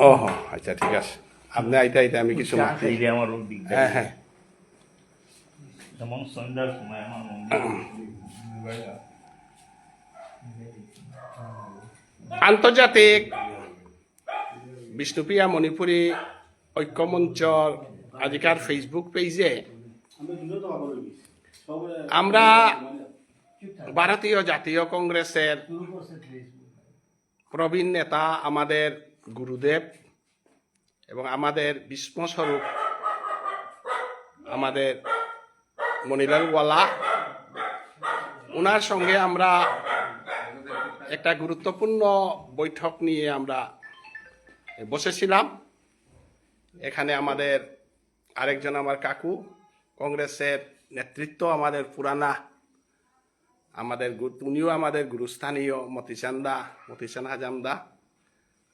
ও আচ্ছা ঠিক আছে। আপনি আইতে আইতে আমি কিছু হ্যাঁ হ্যাঁ। যেমন সন্ধ্যার সময় আমার আন্তর্জাতিক বিষ্ণুপ্রিয়া মণিপুরী ঐক্যমঞ্চর আজিকার ফেসবুক পেজে আমরা ভারতীয় জাতীয় কংগ্রেসের প্রবীণ নেতা আমাদের গুরুদেব এবং আমাদের বিস্মস্বরূপ আমাদের মনিলাল ওয়ালা। ওনার সঙ্গে আমরা একটা গুরুত্বপূর্ণ বৈঠক নিয়ে আমরা বসেছিলাম। এখানে আমাদের আরেকজন আমার কাকু, কংগ্রেসের নেতৃত্ব আমাদের পুরানা আমাদের উনিও আমাদের গুরুস্থানীয়, মতিচান্দা মতিচান হাজামদা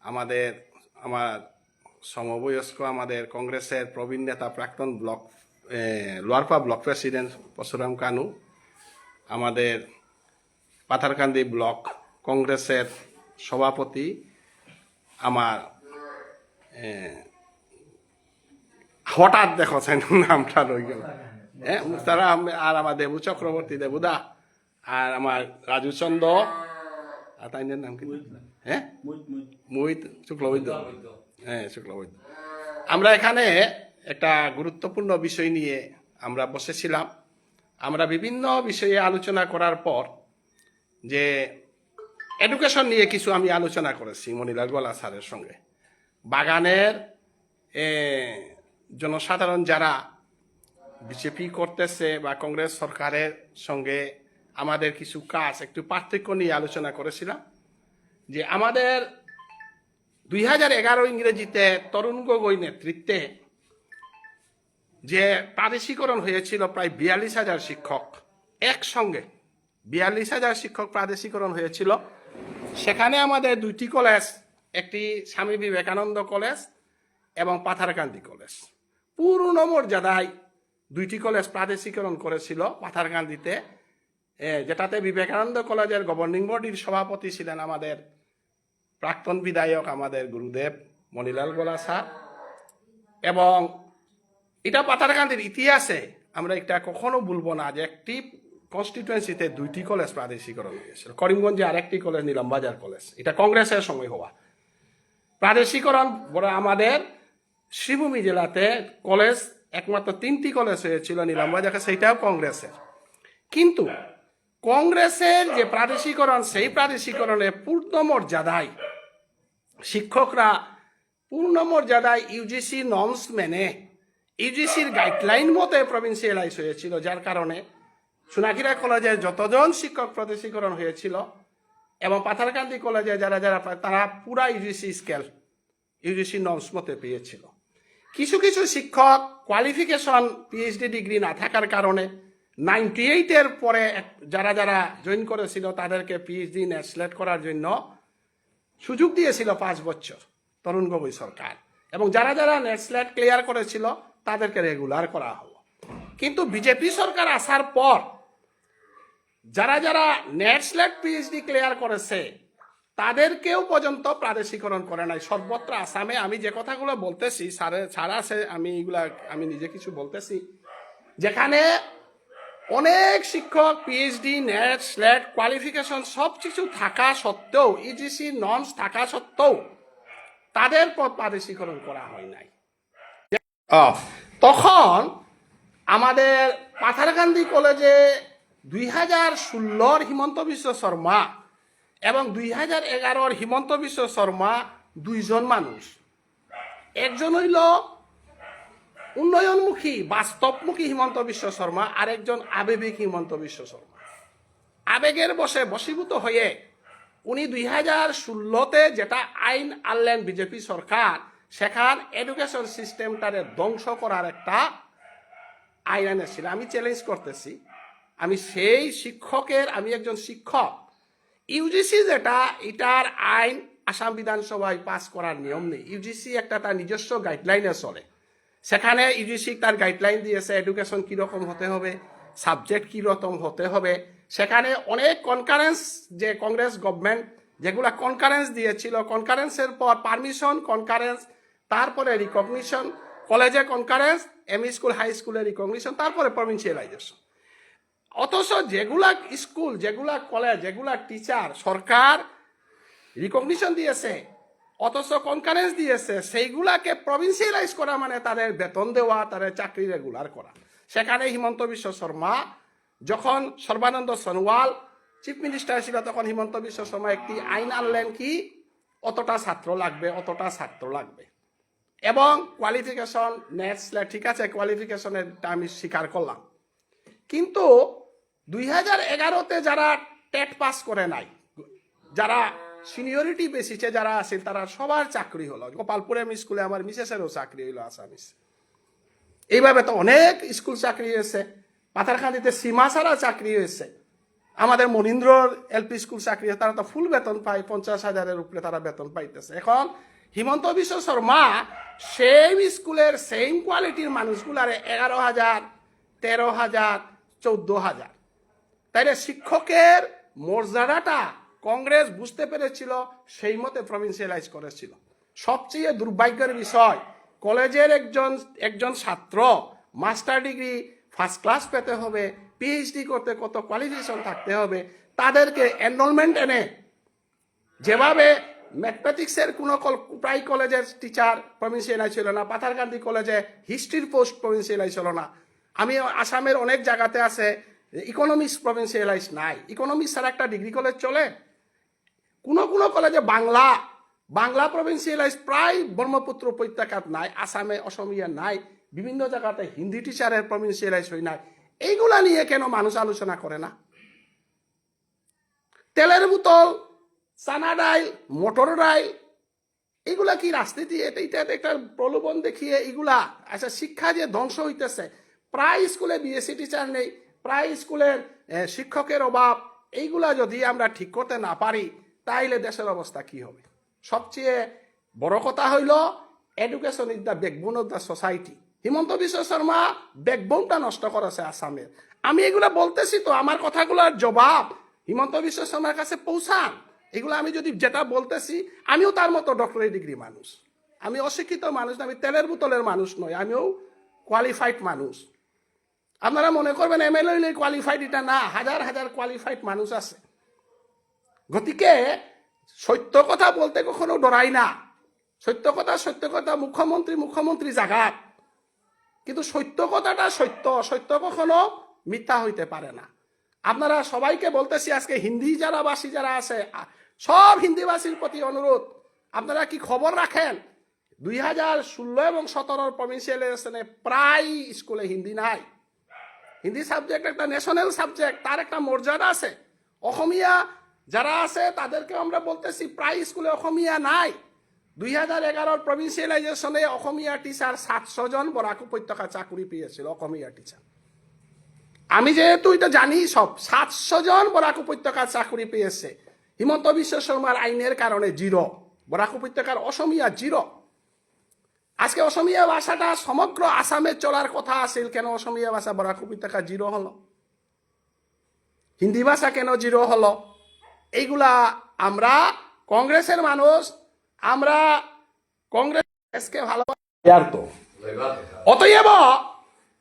আমাদের, আমার সমবয়স্ক আমাদের কংগ্রেসের প্রবীণ নেতা প্রাক্তন block Lowairpoa block president Parashuram Kanu. আমাদের পাথারকান্দি ব্লক কংগ্রেসের সভাপতি আমার হঠাৎ দেখো চাই নামটা রই গেল। হ্যাঁ মুস্তারা আহমেদ আর আমার দেবু চক্রবর্তী দেবুদা আর আমার রাজু চন্দ্র। আর তাই নাম কি? হ্যাঁ? মোহিত শুক্লবৈদ্য। হ্যাঁ শুক্লবৈদ্য। আমরা এখানে একটা গুরুত্বপূর্ণ বিষয় নিয়ে আমরা বসেছিলাম। আমরা বিভিন্ন বিষয়ে আলোচনা করার পর যে এডুকেশন নিয়ে কিছু আমি আলোচনা করেছি মনিলাল গোলা স্যারের সঙ্গে। বাগানের জনসাধারণ যারা বিজেপি করতেছে বা কংগ্রেস সরকারের সঙ্গে আমাদের কিছু কাজ একটু পার্থক্য নিয়ে আলোচনা করেছিলাম, যে আমাদের দুই হাজার এগারো ইংরেজিতে তরুণ গগৈ নেতৃত্বে যে প্রাদেশিকরণ হয়েছিল প্রায় বিয়াল্লিশ হাজার শিক্ষক, একসঙ্গে বিয়াল্লিশ হাজার শিক্ষক প্রাদেশিকরণ হয়েছিল। সেখানে আমাদের দুইটি কলেজ, একটি স্বামী বিবেকানন্দ কলেজ এবং পাথারকান্দি কলেজ। পূর্ণ মর্যাদায় দুইটি কলেজ প্রাদেশিকরণ করেছিল পাথারকান্দিতে। যেটাতে বিবেকানন্দ কলেজের গভর্নিং বডির সভাপতি ছিলেন আমাদের প্রাক্তন বিধায়ক আমাদের গুরুদেব মণিলাল গোলা স্যার। এবং এটা পাতারকান্দির ইতিহাসে আমরা এটা কখনো ভুলবো না যে একটি কনস্টিটুয়েন্সিতে দুইটি কলেজ প্রাদেশিকরণ হয়েছিল। করিমগঞ্জে আরেকটি কলেজ নিলামবাজার কলেজ এটা কংগ্রেসের সময় হওয়া। প্রাদেশিকরণ বড় আমাদের শ্রীভূমি জেলাতে কলেজ একমাত্র তিনটি কলেজ হয়েছিল নিলামবাজারে সেইটাও কংগ্রেসের কিন্তু কংগ্রেসের যে প্রাদেশিকরণ, সেই প্রাদেশিকরণে পূর্ণ মর্যাদায় শিক্ষকরা পূর্ণ মর্যাদায় ইউজিসি নর্মস মেনে ইউজিসির গাইডলাইন মতে প্রভিন্সিয়ালাইজ হয়েছিল, যার কারণে সোনাকিরা কলেজে যতজন শিক্ষক প্রদেশীকরণ হয়েছিল এবং পাথারকান্দি কলেজে যারা যারা তারা পুরা ইউজিসি স্কেল ইউজিসি নর্মস মতে পেয়েছিল। কিছু কিছু শিক্ষক কোয়ালিফিকেশন পিএইচডি ডিগ্রি না থাকার কারণে নাইনটি এইটের পরে যারা যারা জয়েন করেছিল তাদেরকে পিএইচডি নেট সিলেক্ট করার জন্য সুযোগ দিয়েছিল পাঁচ বছর তরুণ গগৈ সরকার। এবং যারা যারা নেট স্লেট ক্লিয়ার করেছিল তাদেরকে রেগুলার করা হলো। কিন্তু বিজেপি সরকার আসার পর যারা যারা নেট স্লেট পিএইচডি ক্লিয়ার করেছে তাদেরকেও পর্যন্ত প্রাদেশিকরণ করে নাই। সর্বত্র আসামে আমি যে কথাগুলো বলতেছি, সারে আছে আমি এগুলা আমি নিজে কিছু বলতেছি, যেখানে অনেক শিক্ষক পিএইচডি নেট স্লেট কোয়ালিফিকেশন সব কিছু থাকা সত্ত্বেও ইজিসি নর্মস থাকা সত্ত্বেও তাদের পদ প্রাদেশিকরণ করা হয় নাই। তখন আমাদের পাথারকান্দি কলেজে দুই হাজার ষোলোর হিমন্ত বিশ্ব শর্মা এবং দুই হাজার এগারোর হিমন্ত বিশ্ব শর্মা দুইজন মানুষ। একজন হইল উন্নয়নমুখী, বাস্তবমুখী হিমন্ত বিশ্ব শর্মা, আরেকজন আবেগিক হিমন্ত বিশ্ব শর্মা। আবেগের বসে বশীভূত হয়ে উনি দুই হাজার ষোলোতে যেটা আইন আনলেন বিজেপি সরকার, সেখান এডুকেশন সিস্টেমটারে ধ্বংস করার একটা আইন এনেছিল আমি চ্যালেঞ্জ করতেছি। আমি সেই শিক্ষকের, আমি একজন শিক্ষক। ইউজিসি যেটা, এটার আইন আসাম বিধানসভায় পাস করার নিয়ম নেই। ইউজিসি একটা তার নিজস্ব গাইডলাইনে চলে। সেখানে ইউজিসি তার গাইডলাইন দিয়েছে এডুকেশন কীরকম হতে হবে সাবজেক্ট কীরকম হতে হবে। সেখানে অনেক কনকারেন্স যে কংগ্রেস গভর্নমেন্ট যেগুলা কনকারেন্স দিয়েছিল কনকারেন্সের পর পারমিশন কনকারেন্স তারপরে রিকগনিশন কলেজে কনকারেন্স এমই স্কুল হাই স্কুলে রিকগনিশন তারপরে প্রভিন্সিয়ালাইজেশন অথচ যেগুলা স্কুল যেগুলা কলেজ যেগুলা টিচার সরকার রিকগনিশন দিয়েছে অথচ কনকারেন্স দিয়েছে, সেইগুলাকে প্রভিন্সিয়ালাইজ করা মানে তাদের বেতন দেওয়া, তাদের চাকরি রেগুলার করা। সেখানে হিমন্ত বিশ্ব শর্মা যখন সর্বানন্দ সোনোয়াল চিফ মিনিস্টার ছিল তখন হিমন্ত বিশ্ব শর্মা একটি আইন আনলেন কি? অতটা ছাত্র লাগবে, অতটা ছাত্র লাগবে। এবং কোয়ালিফিকেশন নেক্সট ঠিক আছে কোয়ালিফিকেশনের আমি স্বীকার করলাম। কিন্তু দুই হাজার এগারোতে যারা টেট পাস করে নাই, যারা সিনিয়রিটি বেশিছে যারা আছে তারা সবার চাকরি হলো। গোপালপুরে স্কুলে আমার মিসেসেরও চাকরি হইল আসামিস। এইভাবে তো অনেক স্কুল চাকরি হয়েছে। পাথারখান্দিতে সীমা ছাড়া চাকরি হয়েছে। আমাদের মনীন্দ্রর এলপি স্কুল চাকরি তারা তো ফুল বেতন পায়, পঞ্চাশ হাজারের উপরে তারা বেতন পাইতেছে। এখন হিমন্ত বিশ্ব শর্মা সেম স্কুলের সেম কোয়ালিটির মানুষগুলারে এগারো হাজার, তেরো হাজার, চৌদ্দ হাজার। তাইলে শিক্ষকের মর্যাদাটা কংগ্রেস বুঝতে পেরেছিল সেই মতে প্রভিন্সিয়ালাইজ করেছিল। সবচেয়ে দুর্ভাগ্যের বিষয়, কলেজের একজন একজন ছাত্র মাস্টার ডিগ্রি ফার্স্ট ক্লাস পেতে হবে পিএইচডি করতে কত কোয়ালিফিকেশন থাকতে হবে, তাদেরকে এনরোলমেন্ট এনে যেভাবে ম্যাথমেটিক্সের কোনো প্রায় কলেজের টিচার প্রভিন্সিয়ালাই ছিল না, পাথারকান্দি কলেজে হিস্ট্রির পোস্ট প্রভিন্সিয়ালাই ছিল না। আমি আসামের অনেক জায়গাতে আছে ইকোনমিক্স প্রভিন্সিয়ালাইজ নাই। ইকোনমিক্স ছাড়া একটা ডিগ্রি কলেজ চলে কোনো কোনো কলেজে বাংলা বাংলা প্রভিন্সিয়ালাইজ প্রায় ব্রহ্মপুত্র উপত্যকাত নাই, আসামে অসমীয়া নাই, বিভিন্ন জায়গাতে হিন্দি টিচারের প্রভিন্সিয়ালাইজ হই নাই। এইগুলা নিয়ে কেন মানুষ আলোচনা করে না? তেলের বোতল, চানা ডাইল, মটর ডাইল এগুলা কি রাজনীতি? এটা এটা একটা প্রলোভন দেখিয়ে এগুলা আচ্ছা শিক্ষা যে ধ্বংস হইতেছে, প্রায় স্কুলে বিএসসি টিচার নেই, প্রায় স্কুলের শিক্ষকের অভাব, এইগুলা যদি আমরা ঠিক করতে না পারি তাইলে দেশের অবস্থা কি হবে? সবচেয়ে বড় কথা হইল education is the backbone of the society Himanta Biswa Sarma ব্যাকবোনটা নষ্ট করেছে আসামের। আমি এগুলা বলতেছি তো আমার কথাগুলোর জবাব হিমন্ত বিশ্ব শর্মার কাছে পৌঁছান। এগুলো আমি যদি যেটা বলতেছি আমিও তার মতো ডক্টরেট ডিগ্রি মানুষ। আমি অশিক্ষিত মানুষ না, আমি তেলের বোতলের মানুষ নই আমিও কোয়ালিফাইড মানুষ। আপনারা মনে করবেন এম এল কোয়ালিফাইড এটা না হাজার হাজার কোয়ালিফাইড মানুষ আছে। গতিকে সত্য কথা বলতে কখনো ডরাই না। সত্য কথা সত্য কথা মুখ্যমন্ত্রী মুখ্যমন্ত্রী জাগাত। কিন্তু সত্য কথাটা সত্য সত্য কখনো মিথ্যা হইতে পারে না। আপনারা সবাইকে বলতেছি, আজকে হিন্দি যারা বাসী যারা আছে সব হিন্দিভাষীর প্রতি অনুরোধ। আপনারা কি খবর রাখেন? দুই হাজার ষোলো এবং সতেরোর প্রভিন্সিয়াল ইলেকশনে প্রায় স্কুলে হিন্দি নাই। হিন্দি সাবজেক্ট একটা ন্যাশনাল সাবজেক্ট তার একটা মর্যাদা আছে। অসমীয়া যারা আছে, তাদেরকে আমরা বলতেছি, প্রায় স্কুলে অসমীয়া নাই। দুই হাজার এগারোর প্রভিন্সিয়ালাইজেশনে অসমীয়া টিচার সাতশো জন বরাক উপত্যকা চাকুরি পেয়েছিল, অসমীয়া টিচার আমি যেহেতু এটা জানি সব, সাতশো জন বরাক উপত্যকার চাকরি পেয়েছে। হিমন্ত বিশ্ব শর্মার আইনের কারণে জিরো। বরাক উপত্যকার অসমীয়া জিরো। আজকে অসমীয়া ভাষাটা সমগ্র আসামে চলার কথা আছিল, কেন অসমীয়া ভাষা বরাক উপত্যকা জিরো হলো? হিন্দি ভাষা কেন জিরো হলো? এইগুলা আমরা কংগ্রেসের মানুষ আমরা কংগ্রেসকে তো। অতএব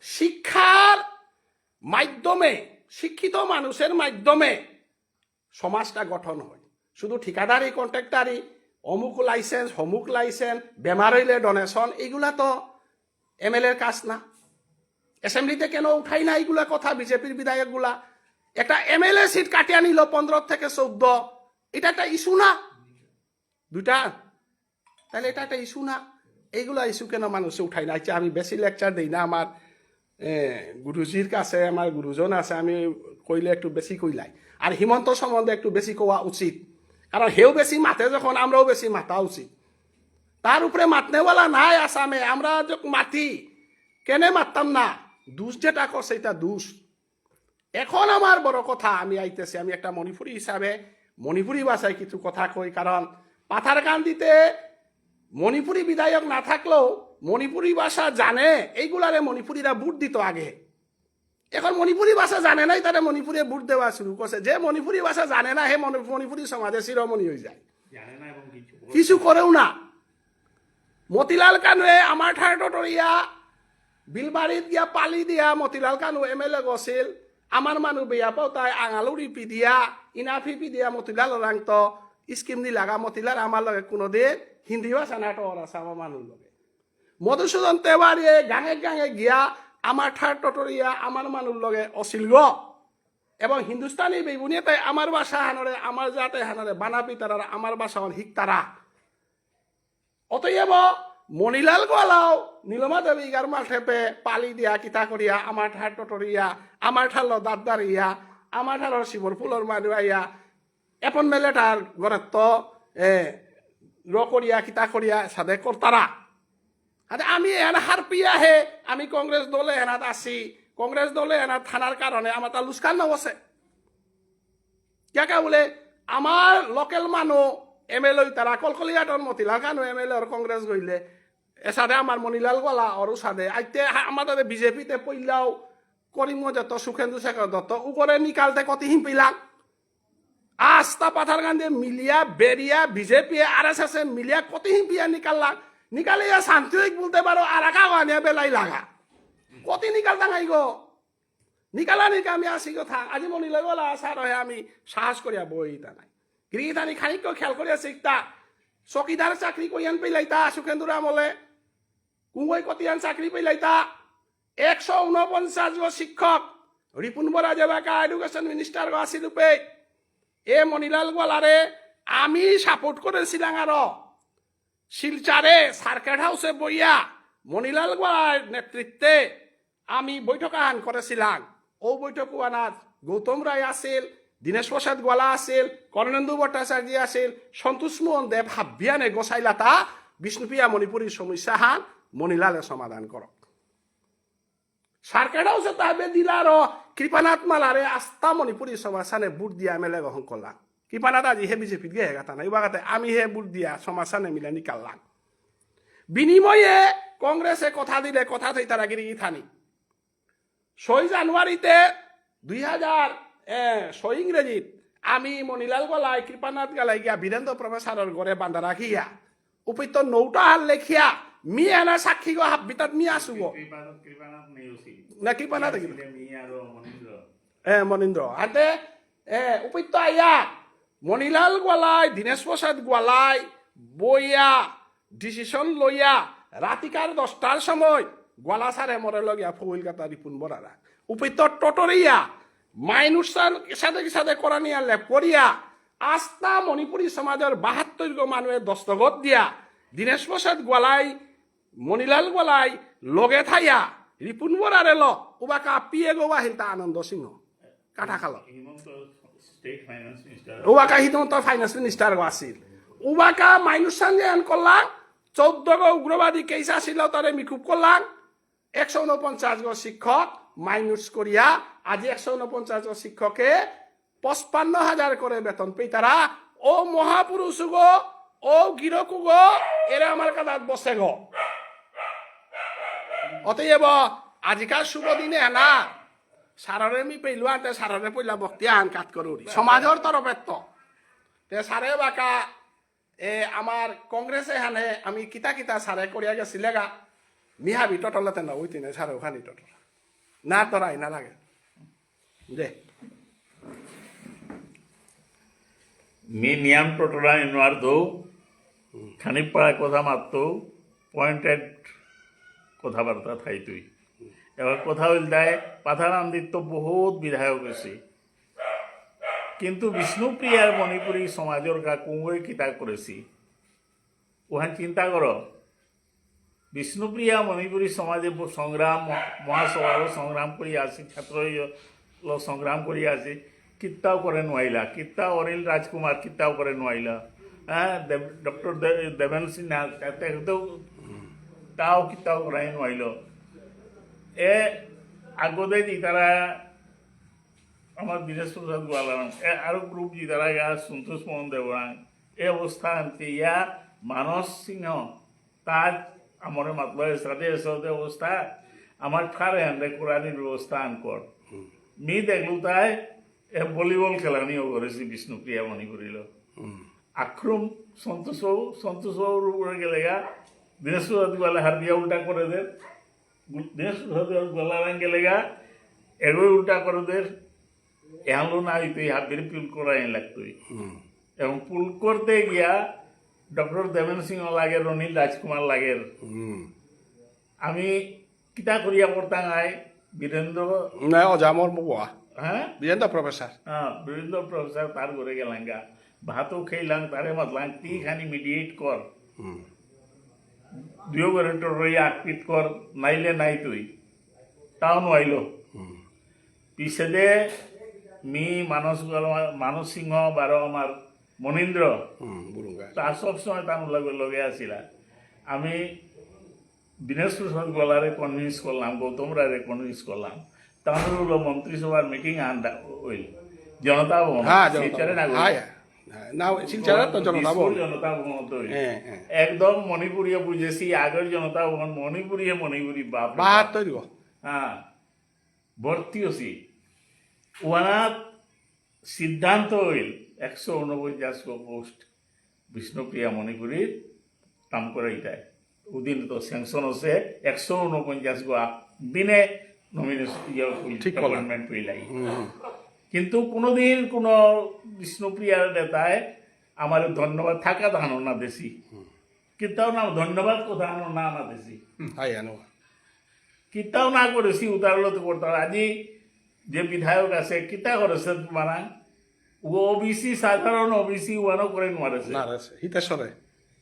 শিক্ষার মাধ্যমে শিক্ষিত মানুষের মাধ্যমে সমাজটা গঠন হয়। শুধু ঠিকাদারি কন্ট্রাক্টারি অমুক লাইসেন্স হমুক লাইসেন্স বেমার হইলে ডোনেশন এগুলা তো এম এল এর কাজ না। অ্যাসেম্বলিতে কেন উঠাই না এইগুলা কথা? বিজেপির বিধায়কগুলা একটা এম এল এ সিট কাটিয়ে নিল পনেরো থেকে চৌদ্দ। এটা একটা ইস্যু না? দুটা তাহলে এটা একটা ইস্যু না? এইগুলা ইস্যু কেন মানুষে উঠাই না? আচ্ছা আমি বেশি লেকচার দিই না আমার গুরুজির কাছে, আমার গুরুজন আছে, আমি কইলে একটু বেশি কইলাই। আর হিমন্ত সম্বন্ধে একটু বেশি কোয়া উচিত। কারণ হেও বেশি মাতে, যখন আমরাও বেশি মাতা উচিত। তার উপরে মাতনেওয়ালা নাই আসামে, আমরা মাতি। কেনে মারতাম না? দুষ যেটা করছে, এটা দুষ। এখন আমার বড় কথা আমি আইতেছি আমি একটা মণিপুরি হিসাবে মণিপুরি ভাষায় কিছু কথা কই কারণ পাথারকান্দিতে মণিপুরি বিধায়ক না থাকলেও মণিপুরি ভাষা জানে এইগুলারে মণিপুরিরা বুট দিত আগে। এখন মণিপুরী ভাষা জানে নাই তারা মণিপুরে ভোট দেওয়া শুরু করছে। যে মণিপুরী ভাষা জানে না হে মণি- মণিপুরী সমাজে শিরোমণি হয়ে যায়। কিছু কিছু করেও না। মতিলাল কানুয়ে আমার টটরিয়া বিলবাড়িত গিয়া পালি দিয়া Motilal Kanu M L A গছিল আমার মানুহ বেয়া পাও তাই আঙালুরি পি দিয়া ইনাফি পি দিয়া মতিলাল রাংত স্কিম দি লাগা মতিলাল আমার লগে কোনো দিন হিন্দি ভাষা নাটক আছে আমার মানুষ লগে মধুসূদন তেওয়ারিয়ে গাঙে গাঙে গিয়া আমার ঠার টটরিয়া আমার মানুষ লগে অছিল গ এবং হিন্দুস্তানি বেগুনিয়ে তাই আমার ভাষা হানরে আমার জাতে হানরে বানাপি তারা আমার ভাষা শিক তারা অতএব মণিলাল গোয়ালাও নীলমা দেবী গার মাঠেপে পালি দিয়া, কিতা করিয়া আমার ঠার টটরিয়া আমার ঠার দাঁত দাঁড়িয়া আমার ঠার শিবর ফুলর মানুয়াইয়া এপন মেলেটার গরত্ব এ র করিয়া কিতা করিয়া সাদে কর্তারা আরে আমি এনা হার পিয়া হে, আমি কংগ্রেস দলে এনাত আছি কংগ্রেস দলে এনাত থানার কারণে আমার তা লুস্কান নবসে কে বলে আমার লোকেল মানুহ এম এল তারা কলকলিয়াটর মতিলাল কানু এম এল কংগ্রেস গইলে এসাদে আমার মনিলাল গলা অরু সাদে আইতে আমাদের বিজেপিতে পইলাও করিমগঞ্জ দত্ত সুখেন্দু শেখর দত্ত উপরে নিকালতে কতি হিম পিলাম আস্তা পাথার গান্ধী মিলিয়া বেরিয়া বিজেপি আর এস এস মিলিয়া, কতি হিম পিয়া নিকাল্লাম নিকালিয়া শান্তিক বলতে পারো আর একা গানিয়া বেলাই লাগা। কতি নিকাল দাঙাই গো। নিকালা নিকা আমি আসি কথা। আজি মনিলে গলা আসার হয়ে, আমি সাহস করিয়া বইতা নাই। গৃহীতানি খানিক খেয়াল করিয়া শিখতা চকিদার চাকরি করিয়ান পেলাইতা সুখেন্দুর আমলে কুঙ্গই কতিয়ান চাকরি পেলাইতা একশো উনপঞ্চাশ জন শিক্ষক রিপুন বরা যেবাকা এডুকেশন মিনিস্টার গো আছিল পে এ মনিলাল গোয়ালারে আমি সাপোর্ট করেছিলাম আরও শিলচারে সার্কেট হাউসে বইয়া মনিলাল গোয়ালার নেতৃত্বে আমি বৈঠক আহ্বান করেছিলাম ও বৈঠক আনাত গৌতম রায় আছিল, দীনেশ প্রসাদ গোয়ালা আছিল কর্ণেন্দু ভট্টাচার্য আছিল, সন্তোষ মোহন দেব হাবিয়ানে গোসাইলাতা বিষ্ণুপ্রিয়া মণিপুরীর সমস্যা হান মনিলালে সমাধান করক সার্কেট হাউসে তাহবে দিলার কৃপানাথ মালারে আস্থা মণিপুরী সমাসানে বুট দিয়া মেলে গ্রহণ করলাম কৃপানাথ আজি হে বিজেপিত গে হেগাতা নাই। বাগাতে আমি হে বুট দিয়া সমাসানে মিলে নিকাললাম বিনিময়ে কংগ্রেসে কথা দিলে, কথা থই তারা গিরি থানি ছয় জানুয়ারিতে দুই হাজার ছয় ইংরেজিত আমি মনিলাল গলাই, কৃপানাথ গালাই গিয়া বীরেন্দ্র প্রফেসরের ঘরে বান্ধা রাখিয়া উপত্য নৌটা হাল লেখিয়া মি এনা সাক্ষী গো হাবিতাত মি আসু গো না কৃপানাথ মনীন্দ্ৰ এ মনীন্দ্র হাতে এ উপত্য আইয়া মণিলাল গোয়ালাই দীনেশ প্রসাদ গোয়ালাই বইয়া ডিসিশন লইয়া রাতিকার দশটার সময় গোয়ালা সারে মরে লগিয়া ফুল কাতা রিপুন বরারা। উপত্য টটরিয়া মাইনুসার সাথে সাথে করানিয়া লেপ করিয়া আস্থা মণিপুরী সমাজের বাহাত্তর গো মানুষের দস্তগত দিয়া দীনেশ প্রসাদ গোয়ালাই মণিলাল গোয়ালাই লগে থাইয়া রিপুন বরারে ল উবাকা পিয়ে গো বাহিল তা আনন্দ সিংহ কাঠা খাল। হিমন্ত উবাকা হিদমন্ত ফাইন্যান্স মিনিস্টার আছিল। উবাকা মাইনুসান জ্ঞান করলাম চৌদ্দ গো উগ্রবাদী কেস আসিল তারে মিকুব করলাম একশো উনপঞ্চাশ গো শিক্ষক মাইনুস করিয়া আজি একশো উনপঞ্চাশ গো শিক্ষকে পঁচপান্ন হাজার করে বেতন পেয়ে তারা ও মহাপুরুষ গো ও গিরকু গো এরা আমার কাদাত বসে গো। অতএব আজিকাল শুভ দিনে না সাররে মি পেলু আনতে সাররে পইলা বক্তি আন কাট করুরি সমাজের তরফের তো। সারে বাকা এ আমার কংগ্রেসে হানে আমি কিতা কিতা সারে করিয়া গেছিলে গা। মিহাবি টটলতে না ওই তিনে সারে ওখানি টটল না তরাই না লাগে দে। মি নিয়াম টটরা ইনওয়ার দৌ। খানিকপাৰা কথা মাততো পয়েন্টেড কথাবার্তা ঠাই তুই এবার কথা হইল দেয় পাথারান্দির তো বহুত বিধায়ক হয়েছে কিন্তু বিষ্ণুপ্রিয়ার মণিপুরী সমাজের গা কুঙ্গই কিতা করেছি ওখান চিন্তা কর বিষ্ণুপ্রিয়া মণিপুরী সমাজে সংগ্রাম মহাসভার সংগ্রাম করি আসি ছাত্র সংগ্রাম করি আসি কিত্তাও করে নোয়াইলা কিত্তা অনিল রাজকুমার কিত্তাও করে নোয়াইলা হ্যাঁ ডক্টর দেবেন সিনহা, তেখেতেও তাও কিত্তাও করাই নোয়াইল এ আগতে যি তারা আমার বিদেশ প্রসাদ গোয়ালাম এ আরও গ্রুপ যি তারা ইয়া সন্তোষ মোহন দেবরাং এই অবস্থা আনতে ইয়া মানস সিংহ তার আমার মাতলো সাথে সাথে অবস্থা আমার ঠারে হান্ডে কোরআনির ব্যবস্থা আনকর মি দেখলু তাই এ ভলিবল খেলানিও করেছি বিষ্ণুপ্রিয়া মণিপুরিল আক্রম সন্তোষ সন্তোষ গেলে গা বৃহস্পতি বেলা হাত দিয়া উল্টা করে দে। বৃহস্পতি বেলা গেলে গা এগোই উল্টা করে দে। এহালো না হইতে হাত বেরিয়ে পুল করাই লাগতোই এবং পুল করতে গিয়া ডক্টর দেবেন সিংহ লাগে রনিল রাজকুমার লাগের। আমি কিতা করিয়া করতাম আই? বীরেন্দ্র না অজামর বুয়া। হ্যাঁ বীরেন্দ্র প্রফেসর হ্যাঁ বীরেন্দ্র প্রফেসর তার ঘরে গেলাম গা ভাতও খেলাম তারে মাতলাম তি খানি মিডিয়েট কর হুম। দুয়ো গরেন্টর রই আকপিট কর নাইলে নাই তুই। তাও নইল পিছে দে মি মানস মানস সিংহ বার আমার মনীন্দ্র তা সবসময় তার লগে লগে আসিলা আমি দীনেশ প্রসাদ গোলারে কনভিন্স করলাম গৌতম রায়রে কনভিন্স করলাম। তাহলে হলো। মন্ত্রিসভার মিটিং আন্ডা হইল জনতা ভবন হ্যাঁ না হ্যাঁ শিলচরের তো জনতা বল জনতা ভবন তো। হ্যাঁ হ্যাঁ। একদম মণিপুরিয়া বুঝেছি আগের জনতা ভবন মণিপুরিয়া মণিপুরি বাপ রে বাপ। বাহাত্তর দিব হ্যাঁ ভর্তি হছি। ওয়ানাত সিদ্ধান্ত হইল একশো উনপঞ্চাশ পোস্ট বিষ্ণুপ্রিয়া মণিপুরীর কাম করে এটাই ওদিন তো স্যাংশন আছে একশো উনপঞ্চাশ গো দিনে নমিনেশন ঠিক করলাম। অ্যাপয়েন্টমেন্ট হইলাই। হুম। কিন্তু কোনোদিন কোনো বিষ্ণুপ্রিয়ার নেতায় আমার ধন্যবাদ থাকা ধানো না দেশি কিন্তু না ধন্যবাদ কথা না না দেশি কিতাও না করেছি উতারলো তো করতে আজি যে বিধায়ক আছে কিতা করেছে তোমারা ও ওবিসি সাধারণ ওবিসি ওয়ানো করে নোয়ারেছে হিতেশ্বরে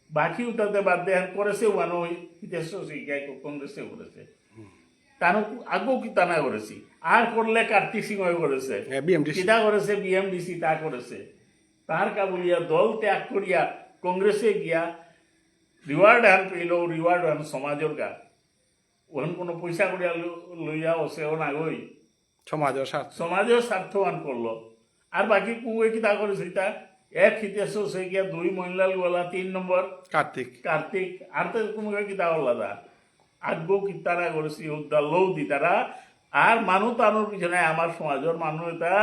বাকি উঠাতে বাদ দেন করেছে ওয়ানো হিতেশ্বর শিক্ষায় কংগ্রেসে করেছে। তার আগেও কিতা না করেছি আর করলে কার্তিক সিংহ করেছে কিতা করেছে বিএমডিসি তা করেছে তার কাবুলিয়া দল ত্যাগ করিয়া কংগ্রেসে গিয়া রিওয়ার্ড আন পেল রিওয়ার্ড আন সমাজের গা। ওখান কোনো পয়সা করিয়া লইয়া ওসেও না গই সমাজের স্বার্থ সমাজেও স্বার্থবান করল আর বাকি কুয়ে কিতা করেছে তা এক হিতেশ সে গিয়া দুই মহিলাল গলা তিন নম্বর কার্তিক কার্তিক আর তো কুমুকে কিতা হল্লাদা আগ্গো কিতারা করেছি লৌ দি তারা? আর মানুষ তানুর পিছনে আমার সমাজের মানুষ এটা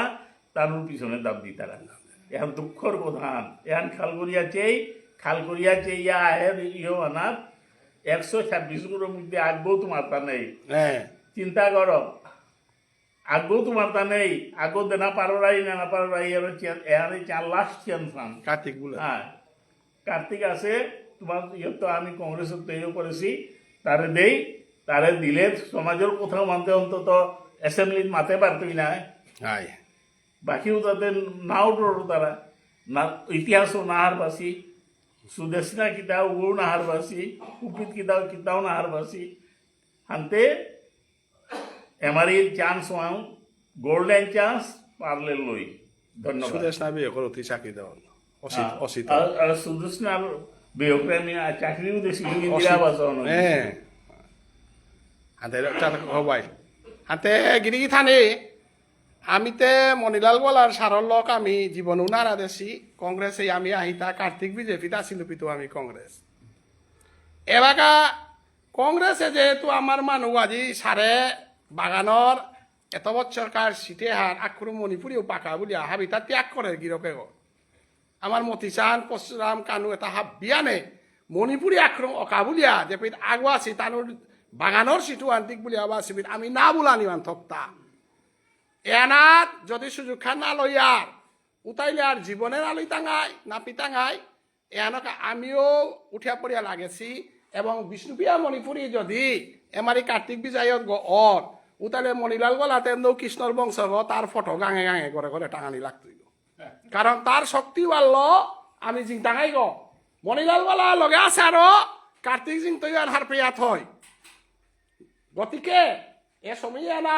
তানুর পিছনে দাব দি তারা। এখন দুঃখর প্রধান এখন খাল করিয়া চেই খাল করিয়া চেই ইয়া আহে আনার একশো ছাব্বিশগুলোর মধ্যে আগ্গো তোমার তা নেই। হ্যাঁ। চিন্তা করো। আগ্গো তোমার তা নেই। আগ্গো দেনা পারোরাই না পারোরাই এর এখানে চার লাস্ট চান্স কার্তিক হ্যাঁ। কার্তিক আছে তোমার ইয়ে তো আমি কংগ্রেসের তৈরি করেছি। তারে দেই তারে দিলে সমাজের কোথাও মানতে অন্তত অ্যাসেম্বলিত মাতে পারতই না বাকিও তাদের নাও ডরো তারা না ইতিহাসও নাহারবাসী সুদেশনা কিতাও ও নাহারবাসী কুপিত কিতাও কিতাও নাহারবাসী হান্তে এমারি চান্স ওয়াং গোল্ডেন চান্স পারলে লই ধন্যবাদ। সুদেশ না বিয়ে করতে চাকরি দেওয়ান অসিত অসিত সুদর্শনার বিয়োগপ্রেমী আর চাকরিও দিয়েছিল ইন্দিরা। হ্যাঁ হাতে হবাই। হাতে থানে। আমিতে বলার সারল লোক আমি জীবন উনারা দেশি কংগ্রেসে আমি আহিতা কার্তিক বিজেপিতে আসিল পিতো আমি কংগ্রেস এলাকা কংগ্রেসে যেহেতু আমার মানুষ আজি সারে বাগানর এত বছর কার সিটে হার মণিপুরিও পাকা বলিয়া হাবিতা ত্যাগ করে গিরকে গো আমার মতিচান পরশুরাম কানু এটা হাব বিয়ানে মণিপুৰী আক্ৰম অকাবুলীয়া যে পিত আগুৱা আছি তানোর বাগানৰ সিটু আন্তিক বুলি আবা সিবিত আমি না বোলা নিমান থকতা এনাত যদি সুযোগ খান না লইয়ার উতাইলে আর জীবনের আলোই টাঙাই নাপি টাঙাই এনক আমিও উঠিয়া পড়িয়া লাগেছি এবং বিষ্ণুপ্রিয়া মণিপুরী যদি এমারি কার্তিক বিজয়ত গ অর উতাইলে মণিলাল গলাতে নৌ কৃষ্ণর বংশ তার ফটো গাঙে গাঙে করে করে টাঙানি লাগতই কারণ তার শক্তি বাড়ল, আমি জিং টাঙাই গ। মণিলাল বলা লগে আছে আর, কার্তিক জিং তৈয়ার হার পেয়াত হয়। গতিকে, এ সময়ে না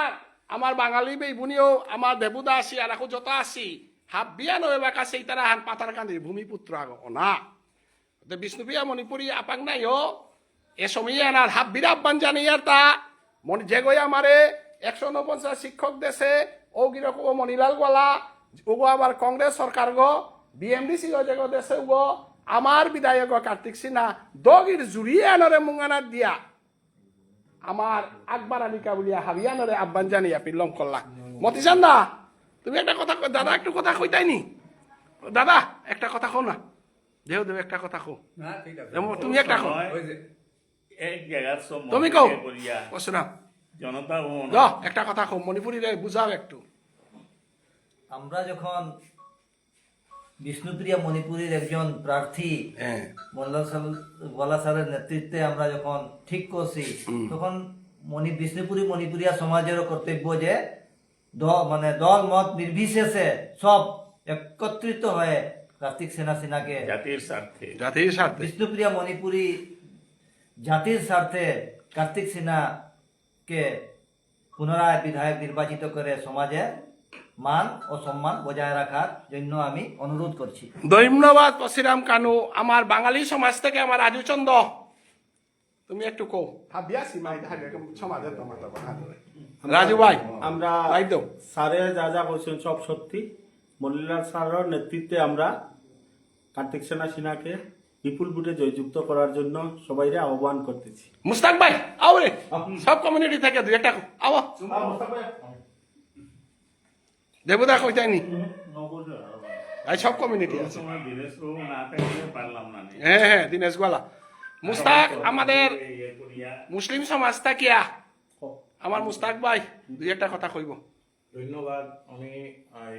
আমার বাঙালি বেইবুনিও আমার দেবুদা আসি আর এখন যত আসি হাব বিয়া নয় বাকা সেই তারা হান পাতার কান্দি ভূমিপুত্র আগ না বিষ্ণুপ্রিয়া মণিপুরি আপাক নাই ও এ সময়ে না হাব বিরাব বাঞ্জানি আর তা। মনি যে গই আমারে একশো উনপঞ্চাশ শিক্ষক দেশে ও গিরকম মণিলাল গলা ওগো আবার কংগ্রেস সরকার গো বিএমডিসি গো যে গো দেশে গো আমার বিধায়ক কার্তিক সিনহা দগির জুড়িয়ে আনরে মুঙ্গানার দিয়া আমার আকবর আলী কাবুলিয়া হাবিয়ানরে আব্বান জানিয়া পিল্লম করলা। মতিচান দা তুমি একটা কথা দাদা একটু কথা কইতাইনি দাদা একটা কথা কও না। দেও দেও একটা কথা কও। না ঠিক আছে। তুমি একটা কও। ওই যে এক জায়গার সব তুমি কও। জনতা একটা কথা কও মণিপুরি বুঝাও একটু। আমরা যখন বিষ্ণুপ্রিয়া মণিপুরের একজন প্রার্থী গোলা স্যারের নেতৃত্বে আমরা যখন ঠিক করছি তখন মণি বিষ্ণুপুরী মণিপুরিয়া সমাজেরও কর্তব্য যে মানে দল মত নির্বিশেষে সব একত্রিত হয়ে কার্তিক সেনা সিনহাকে জাতির স্বার্থে। জাতির স্বার্থে। বিষ্ণুপ্রিয়া মণিপুরী জাতির স্বার্থে কার্তিক সিনহাকে পুনরায় বিধায়ক নির্বাচিত করে সমাজে মান ও সম্মান বজায় রাখার জন্য আমি অনুরোধ করছি। ধন্যবাদ পরশুরাম কানু। আমার বাঙালি সমাজ থেকে আমার রাজু চন্দ তুমি একটু কও। ভাবিয়াছি মাই ধারে সমাজে তোমার কথা রাজু ভাই আমরা স্যারে যা যা করছেন সব সত্যি। মল্লিলাল স্যারের নেতৃত্বে আমরা কার্তিক সেনা সিনহাকে বিপুল বুটে জয়যুক্ত করার জন্য সবাইরে আহ্বান করতেছি। মুস্তাক ভাই আও রে। সব কমিউনিটি থেকে দুই একটা আও। দেবদা কই কইতাইনি এই সব কমিউনিটি আছে। হ্যাঁ হ্যাঁ দিনেশ গোয়ালা। মুস্তাক আমাদের মুসলিম সমাজ থাকিয়া। আমার মুস্তাক ভাই দুই একটা কথা কইব। ধন্যবাদ। আমি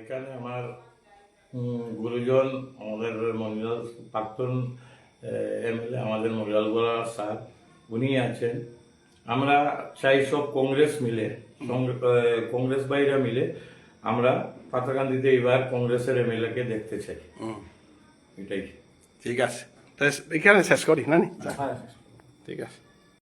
এখানে আমার গুরুজন আমাদের মহিলা প্রাক্তন এমএলএ আমাদের মহিলালগোলা স্যার উনি আছেন। আমরা চাই সব কংগ্রেস মিলে কংগ্রেস বাইরা মিলে আমরা পাতাকান্দিতে এবার কংগ্রেসের এমএলএ কে দেখতে চাই। এটাই। ঠিক আছে। এখানে শেষ করি না নি? হ্যাঁ ঠিক আছে।